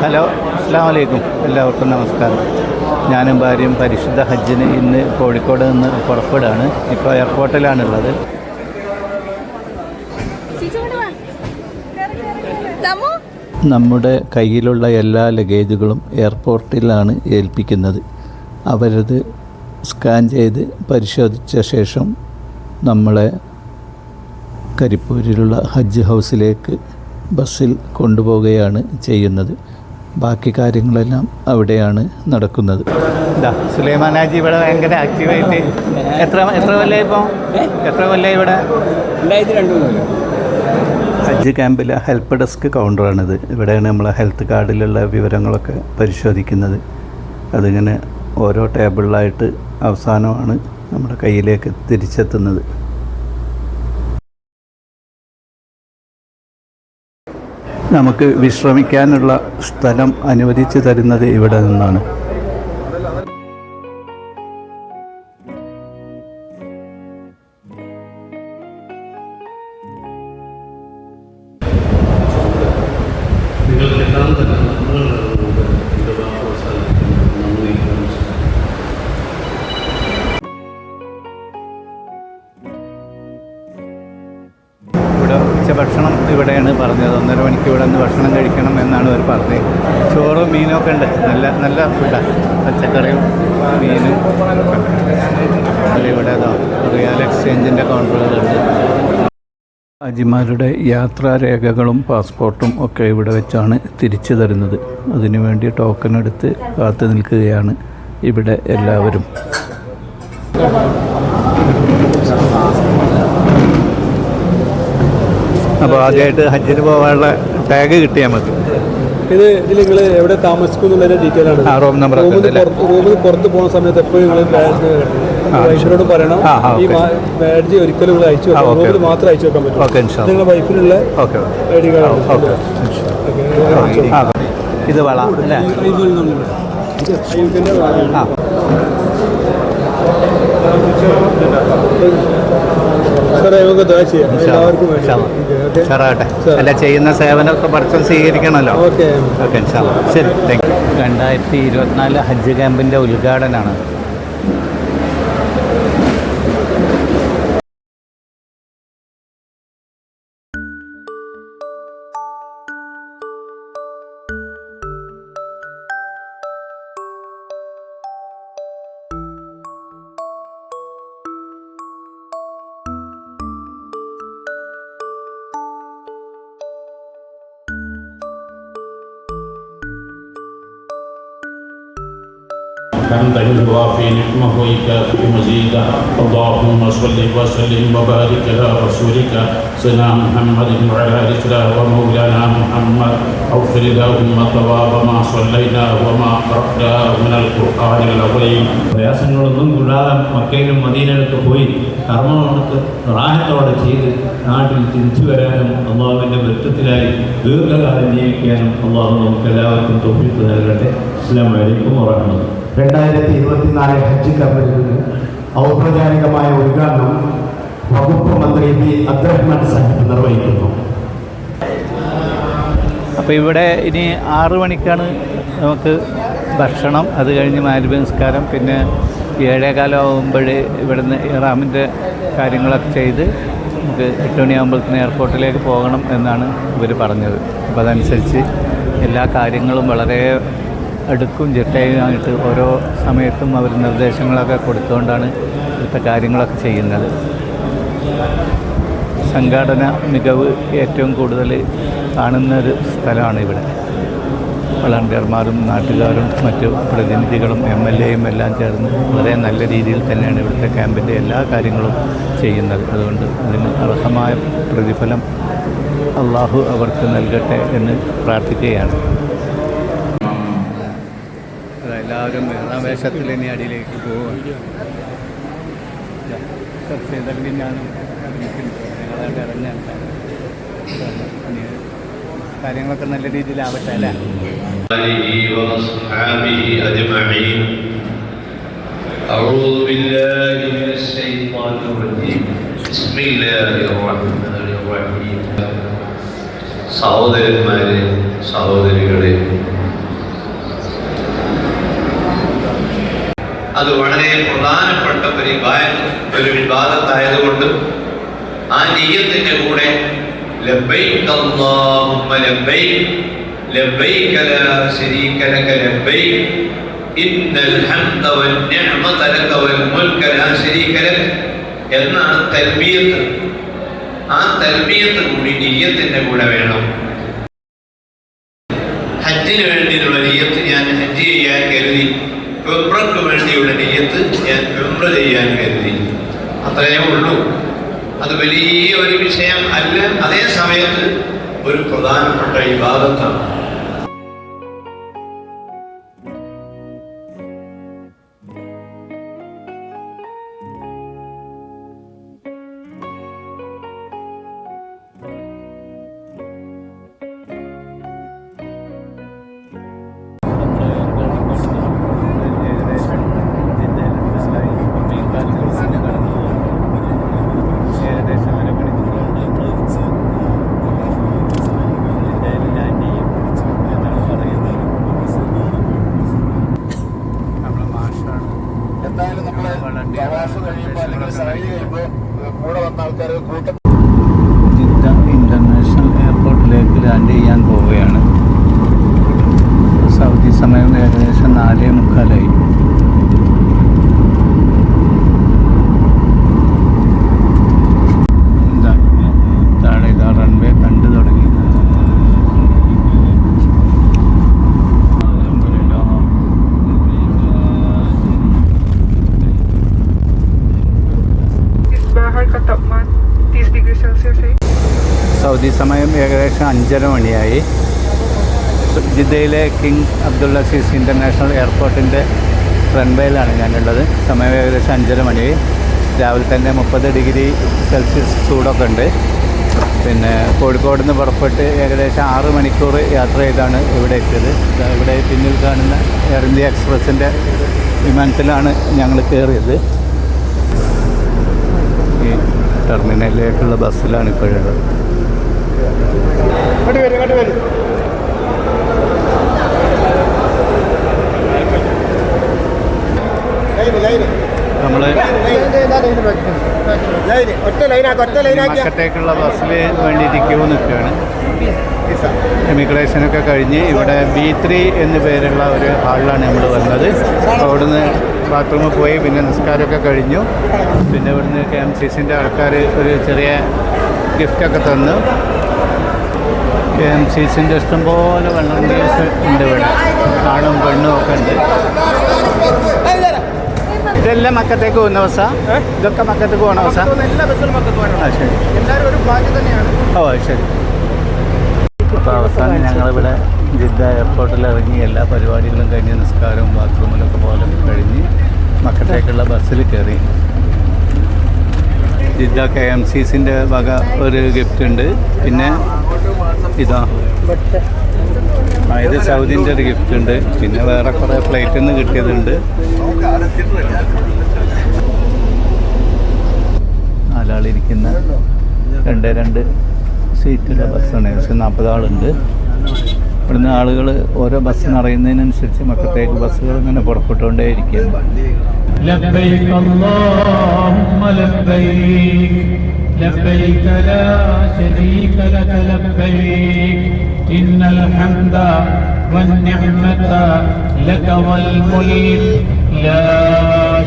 Hello അസ്സാമലൈക്കും എല്ലാവർക്കും നമസ്കാരം. ഞാനും ഭാര്യയും പരിശുദ്ധ ഹജ്ജിന് ഇന്ന് കോഴിക്കോട് നിന്ന് പുറപ്പെടുകയാണ്. ഇപ്പോൾ എയർപോർട്ടിലാണുള്ളത്. നമ്മുടെ കയ്യിലുള്ള എല്ലാ ലഗേജുകളും എയർപോർട്ടിലാണ് ഏൽപ്പിക്കുന്നത്. അവരത് സ്കാൻ ചെയ്ത് പരിശോധിച്ച ശേഷം നമ്മളെ കരിപ്പൂരിലുള്ള ഹജ്ജ് ഹൗസിലേക്ക് ബസ്സിൽ കൊണ്ടുപോവുകയാണ് ചെയ്യുന്നത്. ബാക്കി കാര്യങ്ങളെല്ലാം അവിടെയാണ് നടക്കുന്നത്. സുലൈമാനാജി ഇവിടെ ഭയങ്കര ആക്റ്റീവായിട്ട് എത്ര എത്ര കൊല്ലം ഇപ്പോൾ എത്ര കൊല്ലം ഇവിടെ? ഹജ്ജ് ക്യാമ്പിലെ ഹെൽപ്പ് ഡെസ്ക് കൗണ്ടറാണിത്. ഇവിടെയാണ് നമ്മൾ ഹെൽത്ത് കാർഡിലുള്ള വിവരങ്ങളൊക്കെ പരിശോധിക്കുന്നത്. അതിങ്ങനെ ഓരോ ടേബിളിലായിട്ട് അവസാനമാണ് നമ്മുടെ കയ്യിലേക്ക് തിരിച്ചെത്തുന്നത്. നമുക്ക് വിശ്രമിക്കാനുള്ള സ്ഥലം അനുവദിച്ചു തരുന്നത് ഇവിടെ നിന്നാണ്. ചോറും മീനും ഒക്കെ ഉണ്ട്. നല്ല നല്ല ഫുഡാണ് പച്ചക്കറിയും മീനും. ഇവിടെ റിയൽ എക്സ്ചേഞ്ചിന്റെ കൗണ്ടറുകളുണ്ട് ഹാജിമാരുടെ യാത്രാരേഖകളും പാസ്പോർട്ടും ഒക്കെ ഇവിടെ വെച്ചാണ് തിരിച്ചു തരുന്നത്. അതിനുവേണ്ടി ടോക്കൺ എടുത്ത് കാത്തു നിൽക്കുകയാണ് ഇവിടെ എല്ലാവരും. അപ്പോൾ ആദ്യമായിട്ട് ഹജ്ജിന് പോകാനുള്ള ടാഗ് കിട്ടിയാൽ നമുക്ക് ഇത് ഇതിൽ നിങ്ങൾ എവിടെ താമസിക്കും ഡീറ്റെയിൽ ആണ്. റൂം നമ്പർ റൂമിൽ പുറത്ത് പോകുന്ന സമയത്ത് എപ്പോഴും നിങ്ങൾ ബാഡ്ജ് വൈഫിനോട് പറയണം ഈ മാരേജ് ഒരിക്കലും നിങ്ങൾ അയച്ചു വെക്കാം റൂമിൽ മാത്രം അയച്ചു വെക്കാൻ പറ്റും നിങ്ങളുടെ വൈഫിനുള്ള ഐ ഡി കാർഡ് ഇത് വള അല്ലേ? ആ. അല്ല ചെയ്യുന്ന സേവനമൊക്കെ പഠിച്ചം സ്വീകരിക്കണമല്ലോ. ഓക്കെ. ഓക്കെ. ശരി താങ്ക് യു രണ്ടായിരത്തി ഇരുപത്തിനാല് ഹജ്ജ് ക്യാമ്പിന്റെ ഉദ്ഘാടനമാണ് حمدا يوافي نعمه ويكافئ مزيدا اللهم صل وسلم وبارك على رسولك سيدنا محمد وعلى ال ومولانا محمد اغفر اللهم ثواب ما صلينا وما قرانا من القران العظيم പ്രയാസങ്ങളൊന്നും കൂടാതെ മക്കയിലും മദീനയിലൊക്കെ പോയി കർമ്മങ്ങൾക്ക് റാഹത്തോടെ ചെയ്ത് നാട്ടിൽ തിരിച്ചു വരാനും അള്ളാഹുവിൻ്റെ വൃത്തത്തിലായി ദീർഘകാലം ജീവിക്കാനും അള്ളാഹു നമുക്ക് എല്ലാവർക്കും തൊപ്പിപ്പ് നൽകട്ടെ അസ്ലാം വലൈക്കും വറഹമത്തുള്ള രണ്ടായിരത്തി ഇരുപത്തിനാല് ഹജ്ജ് കമ്പനിയുടെ ഔപചാരികമായ ഉദ്ഘാടനം വകുപ്പ് മന്ത്രി പി അബ്ദുറഹ്മാൻ സാഹിബ് നിർവഹിക്കുന്നു. അപ്പോൾ ഇവിടെ ഇനി ആറ് മണിക്കാണ് നമുക്ക് ഭക്ഷണം. അത് കഴിഞ്ഞ് മാലിബ് നിസ്കാരം. പിന്നെ ഏഴേകാലം ആകുമ്പോൾ ഇവിടുന്ന് ഇറാമിന്റെ കാര്യങ്ങളൊക്കെ ചെയ്ത് നമുക്ക് എട്ട് മണിയാകുമ്പോഴത്തേന് എയർപോർട്ടിലേക്ക് പോകണം എന്നാണ് ഇവർ പറഞ്ഞത്. അപ്പോൾ അതനുസരിച്ച് എല്ലാ കാര്യങ്ങളും വളരെ അടുക്കും ചിട്ടയുമായിട്ട് ഓരോ സമയത്തും അവർ നിർദ്ദേശങ്ങളൊക്കെ കൊടുത്തുകൊണ്ടാണ് ഇവിടുത്തെ കാര്യങ്ങളൊക്കെ ചെയ്യുന്നത്. സംഘാടന മികവ് ഏറ്റവും കൂടുതൽ കാണുന്ന ഒരു സ്ഥലമാണ് ഇവിടെ. വളണ്ടിയർമാരും നാട്ടുകാരും മറ്റു പ്രതിനിധികളും എം എൽ എയും എല്ലാം ചേർന്ന് വളരെ നല്ല രീതിയിൽ തന്നെയാണ് ഇവിടുത്തെ ക്യാമ്പിന്റെ എല്ലാ കാര്യങ്ങളും ചെയ്യുന്നത്. അതുകൊണ്ട് അതിന് അർഹമായ പ്രതിഫലം അള്ളാഹു അവർക്ക് നൽകട്ടെ എന്ന് പ്രാർത്ഥിക്കുകയാണ്. എല്ലാവരും വേഷത്തിൽ ഇനി അടിയിലേക്ക് പോവുകയാണ് ചെയ്തെങ്കിൽ ഞാനും ഞങ്ങളായിട്ട് ഇറങ്ങാൻ കാര്യങ്ങളൊക്കെ നല്ല രീതിയിലാവട്ടെ അല്ലേ آله وأصحابه أجمعين أعوذ بالله من الشيطان الرجيم بسم الله الرحمن الرحيم സഹോദരന്മാരെ സഹോദരികളെ അത് വളരെ പ്രധാനപ്പെട്ട ഒരു ഒരു വിവാദത്തായതുകൊണ്ട് ആ നെയ്യത്തിന്റെ കൂടെ ലബ്ബൈക് അല്ലാഹുമ്മ ഇന്നൽ ഹംദ ലക വൽ മുൽക എന്നാണ് തൽബിയത്ത്. ആ തൽബിയത്ത് കൂടി നീയത്തിന്റെ കൂടെ വേണം. ഹജ്ജിന് വേണ്ടിയുള്ള അത് വലിയ ഒരു വിഷയം അല്ല. അതേ സമയത്ത് ഒരു പ്രധാനപ്പെട്ട വിവാദത്താണ് സഹി കഴിയുമ്പോൾ കൂടെ വന്ന ആൾക്കാർ കൂട്ടം ജിദ്ദ ഇന്റർനാഷണൽ എയർപോർട്ടിലേക്ക് ലാൻഡ് ചെയ്യാൻ പോവുകയാണ്. സൗദി സമയം ഏകദേശം നാലേ മുക്കാലായി അഞ്ചര മണിയായി. ജിദ്ദയിലെ കിങ് അബ്ദുള്ള സീസ് ഇന്റർനാഷണൽ എയർപോർട്ടിന്റെ റൺവേയിലാണ് ഞാനുള്ളത്. സമയം ഏകദേശം അഞ്ചര മണി. രാവിലെ തന്നെ മുപ്പത് ഡിഗ്രി സെൽഷ്യസ് ചൂടൊക്കെ ഉണ്ട്. പിന്നെ കോഴിക്കോട് നിന്ന് പുറപ്പെട്ട് ഏകദേശം ആറ് മണിക്കൂർ യാത്ര ചെയ്താണ് ഇവിടെ എത്തിയത്. ഇവിടെ പിന്നിൽ കാണുന്ന എയർ ഇന്ത്യ എക്സ്പ്രസിന്റെ വിമാനത്തിലാണ് ഞങ്ങൾ കയറിയത്. ഈ ടെർമിനലിലേക്കുള്ള ബസ്സിലാണ് ഇപ്പോഴുള്ളത് ഇങ്ങോട്ട് വരും ഇങ്ങോട്ട് വരും ലൈന് ലൈന് നമ്മൾ മക്കത്തേക്കുള്ള ബസ്സിൽ വേണ്ടിയിട്ട് ക്യൂ നിൽക്കുകയാണ്. എമിഗ്രേഷനൊക്കെ കഴിഞ്ഞ് ഇവിടെ ബി ത്രീ എന്ന് പേരുള്ള ഒരു ഹാളിലാണ് നമ്മൾ വന്നത്. അവിടുന്ന് ബാത്റൂമിൽ പോയി പിന്നെ നിസ്കാരമൊക്കെ കഴിഞ്ഞു. പിന്നെ ഇവിടുന്ന് കെ എം സി സിന്റെ ആൾക്കാർ ഒരു ചെറിയ ഗിഫ്റ്റൊക്കെ തന്നു. കെ എം സി സിന്റെ ഇഷ്ടംപോലെ വെള്ളം ഉണ്ട് ഇവിടെ. ആണും പെണ്ണും ഒക്കെ ഉണ്ട്. ഇതെല്ലാം മക്കത്തേക്ക് പോകുന്ന ബസ്സാ? ഇതൊക്കെ മക്കത്തേക്ക് പോകുന്ന ബസ്സാ? എല്ലാ ബസ്സിലും മക്കത്ത് വരണം ശരി. എല്ലാവരും ഒരു ഭാഗ്യം തന്നെയാണ്. ഓ ശരി. അപ്പോൾ അവസാനം ഞങ്ങളിവിടെ ജിദ്ദ എയർപോർട്ടിൽ ഇറങ്ങി എല്ലാ പരിപാടികളും കഴിഞ്ഞ് നിസ്കാരവും ബാത്റൂമിലൊക്കെ പോലെ കഴിഞ്ഞ് മക്കത്തേക്കുള്ള ബസ്സിൽ കയറി. ജിദ്ദ കെ എം സി സിന്റെ വക ഒരു ഗിഫ്റ്റ് ഉണ്ട്. പിന്നെ ഇതാ ആ ഇത് സൗദിന്റെ ഒരു ഗിഫ്റ്റ് ഉണ്ട്. പിന്നെ വേറെ കുറേ ഫ്ലൈറ്റിൽ നിന്ന് കിട്ടിയതുണ്ട്. നാലാളിരിക്കുന്ന രണ്ട് രണ്ട് സീറ്റുള്ള ബസ്സാണ് ഏകദേശം നാൽപ്പത് ആളുണ്ട് ഇവിടുന്ന് ആളുകൾ ഓരോ ബസ് നിറയുന്നതിനനുസരിച്ച് മക്കത്തേക്ക് ബസ്സുകൾ ഇങ്ങനെ പുറപ്പെട്ടുകൊണ്ടേ ഇരിക്കുകയാണ് لبيك اللهم لبيك لبيك لا شريك لك لبيك إن الحمد والنعمة لك والملك لا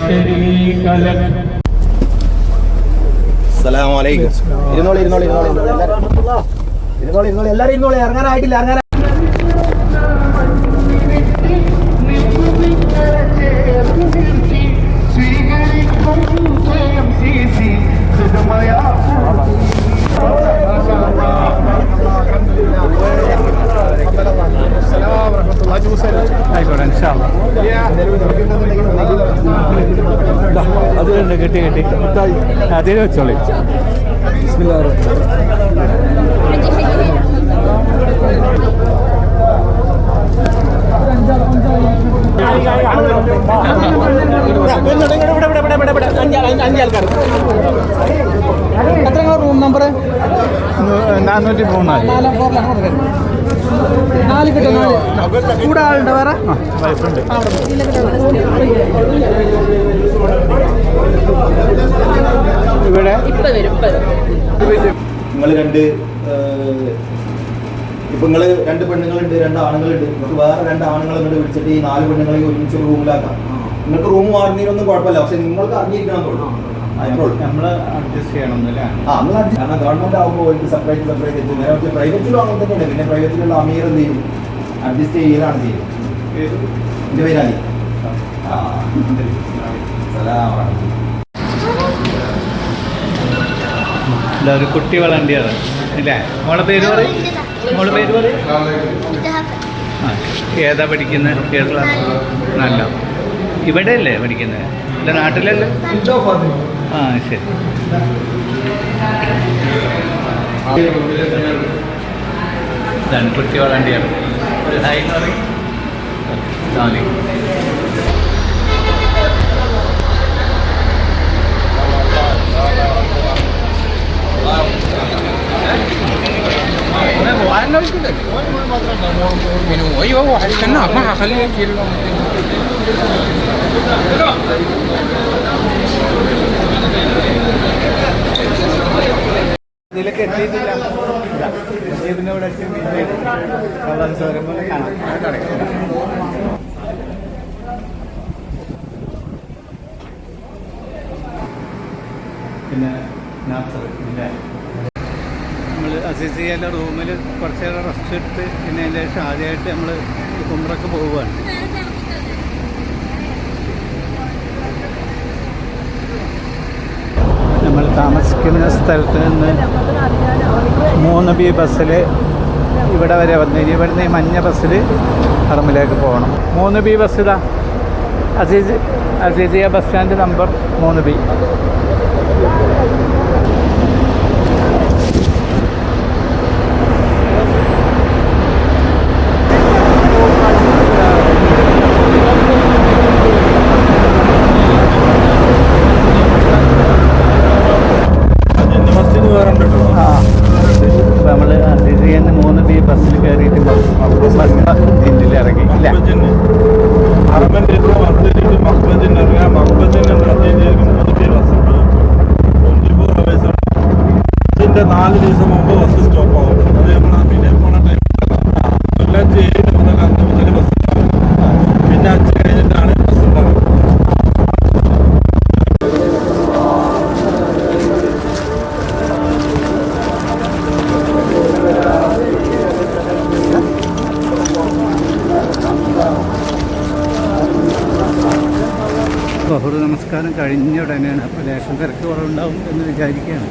شريك لك അസ്സലാമലൈക്കും ഇരുന്നോളി ഇരുന്നോളി ഇരുന്നോളി ഇരുന്നോളി ഇരുന്നോളി എല്ലാവരും ഇരുന്നോളി ഇറങ്ങാനായിട്ടില്ല ഇറങ്ങാൻ അതിലുണ്ട് കിട്ടി കിട്ടി അതിൽ വെച്ചോളി നാനൂറ്റി മൂന്നാൽ നാല് കിട്ടും നാല് കൂടെ ആളുണ്ട് വേറെ? ഇവിടെ? നിങ്ങൾ രണ്ട് ഇപ്പൊ നിങ്ങൾ രണ്ട് പെണ്ണുങ്ങളുണ്ട് രണ്ട് ആണുങ്ങളുണ്ട്. നിങ്ങൾക്ക് വേറെ രണ്ട് ആണുങ്ങളെ ഇങ്ങോട്ട് വിളിച്ചിട്ട് ഈ നാല് പെണ്ണുങ്ങളെ ഒരുമിച്ച് റൂമിലാക്കാം. നിങ്ങൾക്ക് റൂം മാറുന്നതിനൊന്നും കുഴപ്പമില്ല പക്ഷെ നിങ്ങൾക്ക് അറിഞ്ഞിരിക്കണം ഗവൺമെന്റ് ആകുമ്പോൾ സെപ്പറേറ്റ് സെപ്പറേറ്റ് പ്രൈവറ്റിലും അങ്ങനെ തന്നെയാണ് പിന്നെ പ്രൈവറ്റിലുള്ള അമീർ എന്ത് ചെയ്യും? അഡ്ജസ്റ്റ് ചെയ്യലാണ് ചെയ്യുന്നത് എന്റെ പേരാലി ആ സലാം ഇല്ല, ഒരു കുട്ടി വളണ്ടിയത്. അല്ലേ മോളെ പേര് പറയും. മോളെ പേര് പറയും. ഏതാ പഠിക്കുന്നത് ഏത് ക്ലാസ് നല്ല ഇവിടെ അല്ലേ പഠിക്കുന്നത് അല്ല നാട്ടിലല്ലേ ആ ശരി. ഇതാണ് കുട്ടി വളണ്ടിയർ ഒരു ഹായ് എന്ന് പറയും സാലി ايوه هو هيستناك ما هخليه يجي له ഇതിലൊക്കെ എത്തിയിട്ടില്ല. ഇതാ, ഇതിന്റെ ഇവിടെ എത്തി പിന്നെ കള്ളൻ പോലെ കാണാം. പിന്നെ നമ്മൾ അസിസിയിലെ റൂമിൽ കുറച്ചേറെ നേരം റെസ്റ്റ് എടുത്ത് പിന്നെ അതിന്റെ ശേഷം ആദ്യമായിട്ട് നമ്മൾ കുമ്പറൊക്കെ പോവുകയാണ്. നമ്മൾ താമസിക്കുന്ന സ്ഥലത്ത് നിന്ന് മൂന്ന് ബി ബസ്സിൽ ഇവിടെ വരെ വന്നു ഇനി ഇവിടുന്ന് ഈ മഞ്ഞ ബസ്സിൽ പറമ്പിലേക്ക് പോകണം. മൂന്ന് ബി ബസ് ഇതാ Aziz Azizia bus stand number മൂന്ന് ബി ആ നമ്മൾ അസീസിയെന്ന് മൂന്ന് ബി ബസ്സിൽ കയറിയിട്ട് ബസ് ഇതിൽ ഇറങ്ങി. ഇല്ല. നാല് ദിവസം മുമ്പ് ബസ് സ്റ്റോപ്പ് ആവും നമസ്കാരം കഴിഞ്ഞ ഉടനെയാണ് അപ്പോൾ ലേശം തിരക്ക് കുറവുണ്ടാവും എന്ന് വിചാരിക്കുകയാണ്.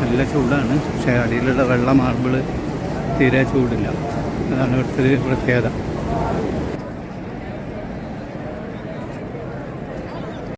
നല്ല ചൂടാണ്. പക്ഷേ അടിയിലുള്ള വെള്ള മാർബിൾ തീരെ ചൂടില്ല. അതാണ് ഇവിടുത്തെ പ്രത്യേകത.